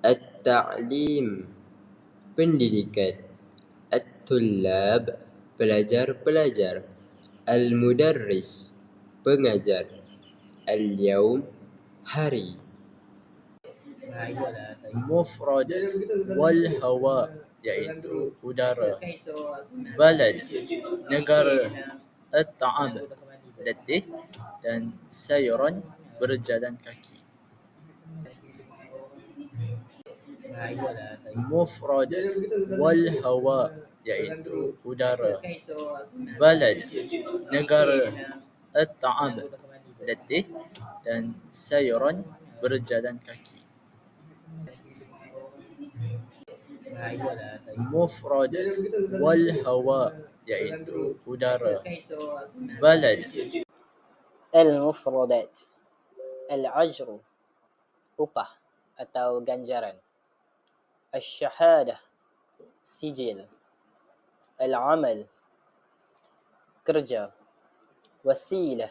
At-ta'lim. Pendidikan. At-tulab Pelajar-pelajar. Al-mudarris. Pengajar. Al-yawm Hari. Mufradat Wal-hawa Iaitu udara Balad Negara At-ta'am Letih Dan sayuran Berjalan kaki mufradat wal hawa iaitu udara balad negara at'am letih dan sayuran berjalan kaki. mufradat wal hawa iaitu udara. Balad al mufradat al ajru upah atau ganjaran الشهادة سجل العمل كرجة وسيلة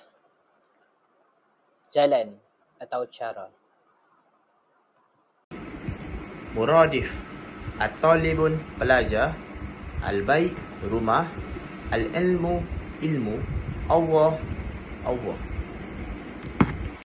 جلن أو شارع مرادف الطالب بلاجة البيت رمى العلم علم الله الله